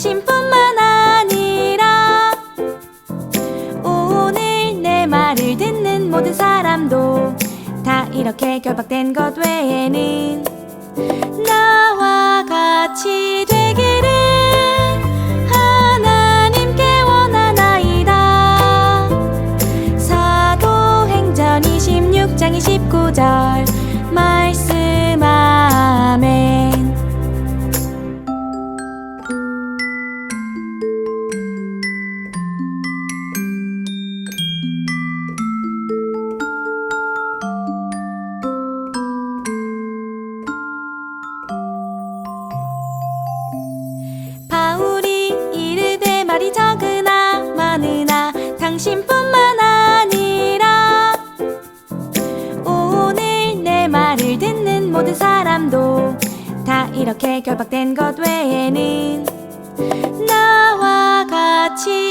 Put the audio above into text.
당신뿐만 아니라 오늘 내 말을 듣는 모든 사람도 다 이렇게 결박된 것 외에는 나와 같이 되기를 하나님께 원한다. 적으나 많으나 당신뿐만 아니라 오늘 내 말을 듣는 모든 사람도 다 이렇게 결박된 것 외에는 나와 같이